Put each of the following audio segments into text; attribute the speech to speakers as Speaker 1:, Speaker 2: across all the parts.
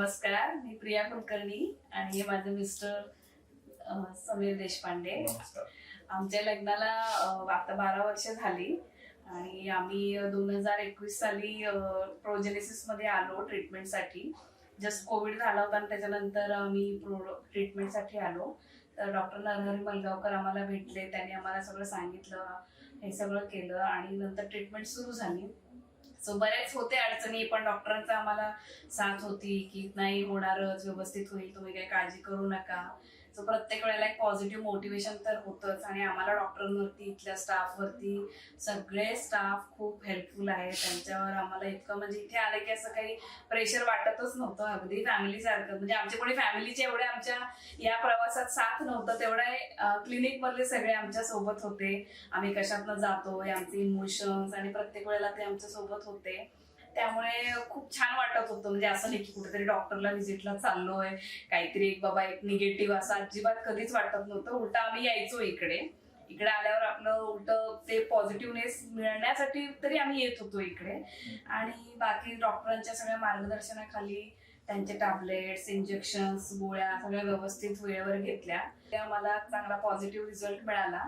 Speaker 1: नमस्कार मी प्रिया कुलकर्णी आणि हे माझे मिस्टर समीर देशपांडे. आमच्या लग्नाला आता बारा वर्ष झाली आणि आम्ही दोन हजार एकवीस साली प्रोजेनेसिसमध्ये आलो ट्रीटमेंटसाठी. जस्ट कोविड झाला होता आणि त्याच्यानंतर आम्ही ट्रीटमेंटसाठी आलो. तर डॉक्टर नरहरी मलगावकर आम्हाला भेटले त्यांनी आम्हाला सगळं सांगितलं हे सगळं केलं आणि नंतर ट्रीटमेंट सुरू झाली. सो बऱ्याच होते अडचणी पण डॉक्टरांचा आम्हाला साथ होती की नाही होणारच व्यवस्थित होईल तुम्ही काही काळजी करू नका. सो प्रत्येक वेळेला एक पॉझिटिव्ह मोटिवेशन तर होतंच. आणि आम्हाला डॉक्टरांवरती इथल्या स्टाफवरती सगळे स्टाफ खूप हेल्पफुल आहे त्यांच्यावर आम्हाला इतकं म्हणजे इथे आलं की असं काही प्रेशर वाटतच नव्हतं. अगदी फॅमिली सारखं. म्हणजे आमचे कोणी फॅमिलीचे एवढे आमच्या या प्रवासात साथ नव्हतं. तेवढे क्लिनिकमधले सगळे आमच्यासोबत होते. आम्ही कशातनं जातोय आमचे इमोशन्स आणि प्रत्येक वेळेला ते आमच्यासोबत होते. त्यामुळे खूप छान वाटत होतं. म्हणजे असं नाही की कुठेतरी डॉक्टरला व्हिजिटला चाललोय. काहीतरी एक बाबा एक निगेटिव्ह असं अजिबात कधीच वाटत नव्हतं. उलटा आम्ही यायचो इकडे. इकडे आल्यावर आपलं उलट ते पॉझिटिव्हनेस मिळण्यासाठी तरी आम्ही येत होतो इकडे. आणि बाकी डॉक्टरांच्या सगळ्या मार्गदर्शनाखाली त्यांचे टॅबलेट्स इंजेक्शन्स गोळ्या सगळ्या व्यवस्थित वेळेवर घेतल्या. त्या मला चांगला पॉझिटिव्ह रिझल्ट मिळाला.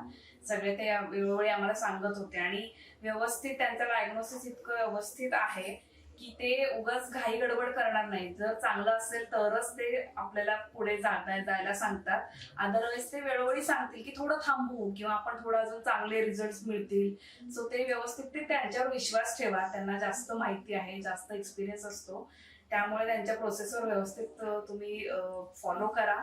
Speaker 1: सगळे ते वेळोवेळी आम्हाला सांगत होते. आणि व्यवस्थित त्यांचं डायग्नोसिस इतकं व्यवस्थित आहे की ते उगाच घाई गडबड करणार नाही जर चांगलं असेल तरच ते आपल्याला पुढे जाता जायला सांगतात. अदरवाईज ते वेळोवेळी सांगतील की थोडं थांबू किंवा आपण थोडं अजून चांगले रिझल्ट मिळतील. सो ते व्यवस्थित ते त्यांच्यावर विश्वास ठेवा. त्यांना जास्त माहिती आहे जास्त एक्सपिरियन्स असतो. त्यामुळे त्यांच्या प्रोसेसवर व्यवस्थित तुम्ही फॉलो करा.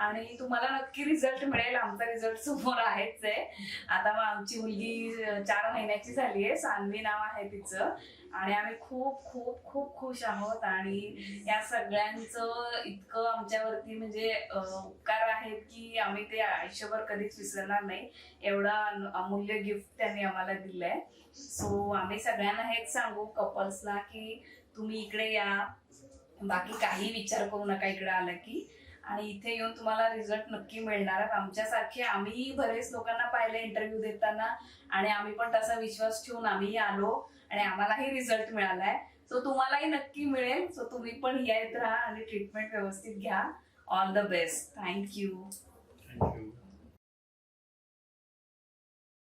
Speaker 1: आणि तुम्हाला नक्की रिझल्ट मिळेल. आमचा रिझल्ट समोर आहेच आहे. आता मग आमची मुलगी चार महिन्याची झाली आहे. सान्वी नाव आहे तिचं. आणि आम्ही खूप खूप खूप खुश आहोत. आणि या सगळ्यांचं इतकं आमच्यावरती म्हणजे उपकार आहेत की आम्ही ते आयुष्यभर कधीच विसरणार नाही. एवढा अमूल्य गिफ्ट त्यांनी आम्हाला दिलंय. सो आम्ही सगळ्यांना हेच सांगू कपल्सला की तुम्ही इकडे या. बाकी काही विचार करू नका इकडे आलं की. आणि इथे येऊन तुम्हाला रिझल्ट नक्की मिळणार आमच्यासारखे आम्ही बरेच लोकांना पाहिले इंटरव्ह्यू देताना आणि आम्ही पण तसा विश्वास ठेवून आम्ही आलो आणि आम्हालाही रिझल्ट मिळालाय. सो तुम्हालाही नक्की मिळेल. सो तुम्ही पण येत राहा आणि ट्रीटमेंट व्यवस्थित घ्या. All the best thank you
Speaker 2: thank you